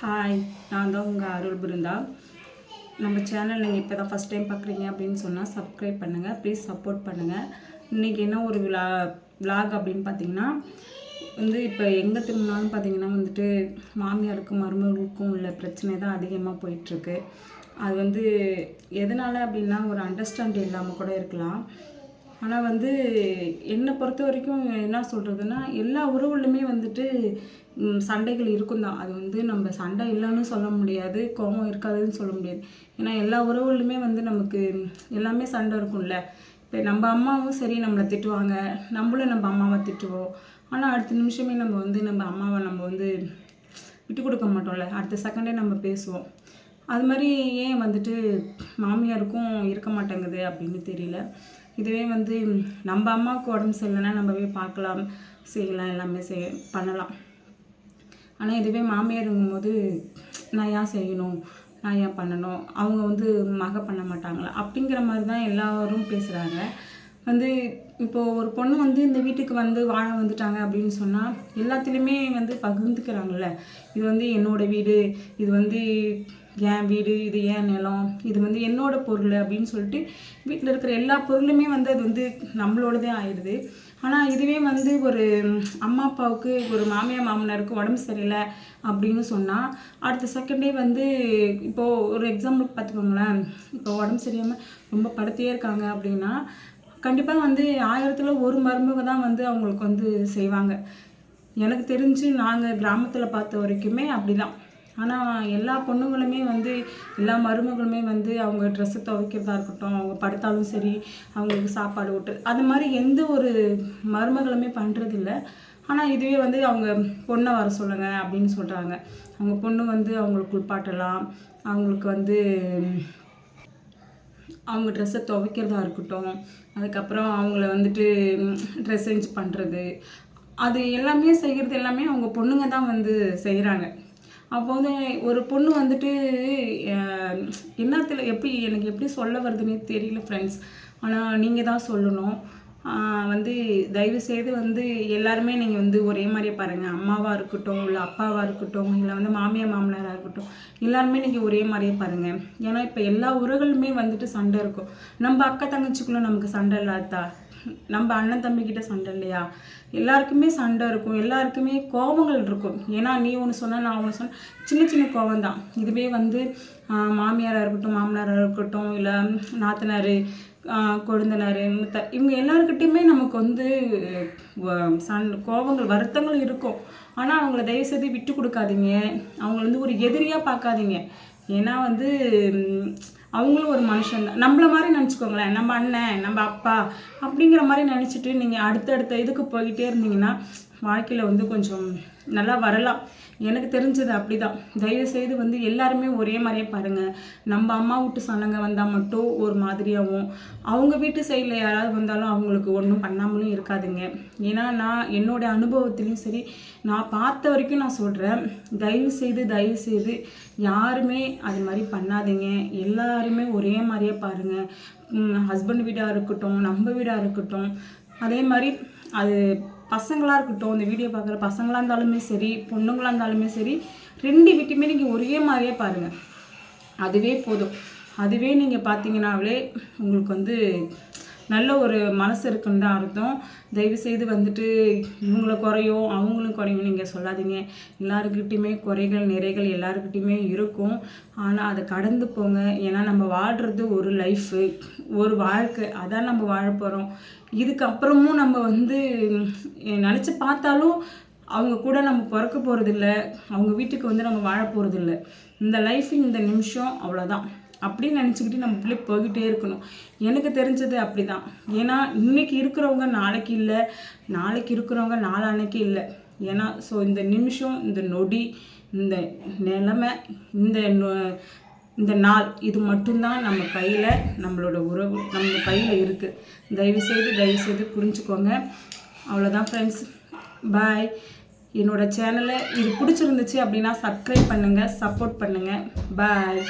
Hi நான் தான் உங்கள் அருள் பிருந்தா. நம்ம சேனல் நீங்கள் இப்போ தான் ஃபஸ்ட் டைம் பார்க்குறீங்க அப்படின்னு சொன்னால் சப்ஸ்கிரைப் பண்ணுங்கள் ப்ளீஸ் சப்போர்ட் பண்ணுங்கள் இன்றைக்கி என்ன ஒரு விழா vlog அப்படின்னு பார்த்தீங்கன்னா வந்து இப்போ எங்கே திரும்பினாலும் பார்த்தீங்கன்னா வந்துட்டு மாமியாருக்கும் மருமகளுக்கும் உள்ள பிரச்சனை தான் அதிகமாக போயிட்டுருக்கு. அது வந்து எதனால் அப்படின்னா ஒரு அண்டர்ஸ்டாண்டிங் இல்லாமல் கூட இருக்கலாம். ஆனால் வந்து என்னை பொறுத்த வரைக்கும் என்ன சொல்கிறதுன்னா எல்லா உறவுகளுமே வந்துட்டு சண்டைகள் இருக்கும் தான் அது வந்து நம்ம சண்டை இல்லைன்னு சொல்ல முடியாது கோபம் இருக்காதுன்னு சொல்ல முடியாது. ஏன்னா எல்லா உறவுகளுமே வந்து நமக்கு எல்லாமே சண்டை இருக்கும்ல. இப்போ நம்ம அம்மாவும் சரி நம்மளை திட்டுவாங்க. நம்மளும் நம்ம அம்மாவை திட்டுவோம். ஆனால் அடுத்த நிமிஷமே நம்ம வந்து நம்ம அம்மாவை நம்ம வந்து விட்டு கொடுக்க மாட்டோம்ல. அடுத்த செகண்டே நம்ம பேசுவோம். அது மாதிரி ஏன் வந்துட்டு மாமியாருக்கும் இருக்க மாட்டேங்குது அப்படின்னு தெரியல. இதுவே வந்து நம்ம அம்மாவுக்கு உடம்பு சரியில்லைன்னா நம்ம போய் பார்க்கலாம் செய்யலாம் எல்லாமே செய் பண்ணலாம். ஆனால் இதுவே மாமியாருங்கும்போது நான் ஏன் செய்யணும் நான் ஏன் பண்ணணும் அவங்க வந்து மக பண்ண மாட்டாங்களா? அப்படிங்கிற மாதிரி தான் எல்லாரும் பேசுகிறாங்க வந்து இப்போது ஒரு பொண்ணு வந்து இந்த வீட்டுக்கு வந்து வாழ வந்துட்டாங்க அப்படின்னு சொன்னால் எல்லாத்துலேயுமே வந்து பகிர்ந்துக்கிறாங்கல்ல. இது வந்து என்னோடய வீடு இது வந்து என் வீடு இது ஏன் நிலம் இது வந்து என்னோட பொருள் அப்படின்னு சொல்லிட்டு வீட்டில் இருக்கிற எல்லா பொருளுமே வந்து அது வந்து நம்மளோடதே ஆயிடுது. ஆனால் இதுவே வந்து ஒரு அம்மா அப்பாவுக்கு ஒரு மாமியார் மாமனாருக்கு உடம்பு சரியில்லை அப்படின்னு சொன்னால் அடுத்த செகண்டே வந்து இப்போது ஒரு எக்ஸாம்பிள் பார்த்துக்கோங்களேன். இப்போ உடம்பு சரியாமல் ரொம்ப படுத்தியே இருக்காங்க அப்படின்னா கண்டிப்பாக வந்து ஆயிரத்தில் ஒரு மருமக தான் வந்து அவங்களுக்கு வந்து செய்வாங்க. எனக்கு தெரிஞ்சு நாங்கள் கிராமத்தில் பார்த்த வரைக்குமே அப்படிதான். ஆனால் எல்லா பொண்ணுங்களுமே வந்து எல்லா மருமகளுமே வந்து அவங்க ட்ரெஸ்ஸு துவைக்கிறதா இருக்கட்டும் அவங்க படுத்தாலும் சரி அவங்களுக்கு சாப்பாடு ஊட்டு அது மாதிரி எந்த ஒரு மருமகளுமே பண்ணுறதில்ல ஆனால் இதுவே வந்து அவங்க பொண்ணை வர சொல்லுங்க அப்படின்னு சொல்கிறாங்க அவங்க பொண்ணு வந்து அவங்களுக்கு குளிப்பாட்டலாம். அவங்களுக்கு வந்து அவங்க ட்ரெஸ்ஸை துவைக்கிறதா இருக்கட்டும். அதுக்கப்புறம் அவங்கள வந்துட்டு ட்ரெஸ் சேஞ்ச் பண்ணுறது அது எல்லாமே செய்கிறது எல்லாமே அவங்க பொண்ணுங்க தான் வந்து செய்கிறாங்க அப்போ வந்து ஒரு பொண்ணு வந்துட்டு என்னத்தில் எப்படி எனக்கு எப்படி சொல்ல வருதுன்னே தெரியல ஃப்ரெண்ட்ஸ் ஆனால் நீங்கள் தான் சொல்லணும். வந்து தயவு செய்து வந்து எல்லாருமே நீங்கள் வந்து ஒரே மாதிரியே பாருங்கள் அம்மாவாக இருக்கட்டும் இல்லை அப்பாவாக இருக்கட்டும் இல்லை வந்து மாமியார் மாமனாராக இருக்கட்டும் எல்லாருமே நீங்கள் ஒரே மாதிரியே பாருங்கள் ஏன்னா இப்போ எல்லா உறவுகளுமே வந்துட்டு சண்டை இருக்கும். நம்ம அக்கா தங்கச்சிக்குள்ள நமக்கு சண்டை இல்லாதா நம்ம அண்ணன் தம்பிக்கிட்ட சண்டை இல்லையா? எல்லாருக்குமே சண்டை இருக்கும். எல்லாருக்குமே கோபங்கள் இருக்கும். ஏன்னா நீ ஒன்று சொன்ன நான் ஒன்று சொன்னேன் சின்ன சின்ன கோபம் தான் இதுவே வந்து மாமியாராக இருக்கட்டும் மாமனாராக இருக்கட்டும் இல்லை நாத்தனார் கொழுந்தனார் முத்த இவங்க எல்லாருக்கிட்டையுமே நமக்கு வந்து சண் கோபங்கள் வருத்தங்கள் இருக்கும். ஆனால் அவங்கள தயவுசெய்து விட்டு கொடுக்காதீங்க. அவங்கள வந்து ஒரு எதிரியாக பார்க்காதீங்க. ஏன்னா வந்து அவங்களும் ஒரு மனுஷன் தான். நம்மள மாதிரி நினச்சிக்கோங்களேன். நம்ம அண்ணன் நம்ம அப்பா அப்படிங்கிற மாதிரி நினச்சிட்டு நீங்கள் அடுத்தடுத்த இதுக்கு போய்கிட்டே இருந்தீங்கன்னா வாழ்க்கையில் வந்து கொஞ்சம் நல்லா வரலாம். எனக்கு தெரிஞ்சது அப்படிதான். தயவு செய்து வந்து எல்லாருமே ஒரே மாதிரியே பாருங்கள் நம்ம அம்மா வீட்டு சொன்னங்க வந்தால் மட்டும் ஒரு மாதிரியாகவும் அவங்க வீட்டு சைடில் யாராவது வந்தாலும் அவங்களுக்கு ஒன்றும் பண்ணாமலும் இருக்காதுங்க. ஏன்னா நான் என்னோட அனுபவத்துலேயும் சரி நான் பார்த்த வரைக்கும் நான் சொல்கிறேன் தயவு செய்து தயவு செய்து யாருமே அது மாதிரி பண்ணாதீங்க. எல்லாருமே ஒரே மாதிரியே பாருங்கள் ஹஸ்பண்ட் வீடாக இருக்கட்டும் நம்ம வீடாக இருக்கட்டும். அதே மாதிரி அது பசங்களாக இருக்கட்டும் இந்த வீடியோ பார்க்குற பசங்களாக இருந்தாலுமே சரி பொண்ணுங்களாக இருந்தாலுமே சரி ரெண்டு வீட்டுமே நீங்கள் ஒரே மாதிரியே பாருங்கள் அதுவே போதும். அதுவே நீங்கள் பார்த்தீங்கன்னாவே உங்களுக்கு வந்து நல்ல ஒரு மனசு இருக்குன்னு தான் அர்த்தம். தயவுசெய்து வந்துட்டு இவங்கள குறையும் அவங்களும் குறையும் நீங்கள் சொல்லாதீங்க. எல்லாருக்கிட்டையுமே குறைகள் நிறைகள் எல்லாருக்கிட்டையுமே இருக்கும். ஆனால் அதை கடந்து போங்க. ஏன்னா நம்ம வாழ்கிறது ஒரு லைஃபு ஒரு வாழ்க்கை. அதான் நம்ம வாழ போகிறோம் இதுக்கப்புறமும் நம்ம வந்து நினச்சி பார்த்தாலும் அவங்க கூட நம்ம பிறக்க போகிறதில்ல அவங்க வீட்டுக்கு வந்து நம்ம வாழ போகிறதில்ல இந்த லைஃப் இந்த நிமிஷம் அவ்வளோதான் அப்படின்னு நினச்சிக்கிட்டு நம்ம பிள்ளை போய்கிட்டே இருக்கணும். எனக்கு தெரிஞ்சது அப்படி தான் ஏன்னா இன்னைக்கு இருக்கிறவங்க நாளைக்கு இல்லை நாளைக்கு இருக்கிறவங்க நாளான்னைக்கு இல்லை. ஏன்னா ஸோ இந்த நிமிஷம் இந்த நொடி இந்த நிலைமை இந்த இந்த நாள் இது மட்டும்தான் நம்ம கையில் நம்மளோட உறவு நம்ம கையில் இருக்குது தயவுசெய்து தயவுசெய்து புரிஞ்சுக்கோங்க. அவ்வளோதான் ஃப்ரெண்ட்ஸ் பாய் என்னோடய சேனலை இது பிடிச்சிருந்துச்சு அப்படின்னா சப்ஸ்கிரைப் பண்ணுங்கள் சப்போர்ட் பண்ணுங்கள் பாய்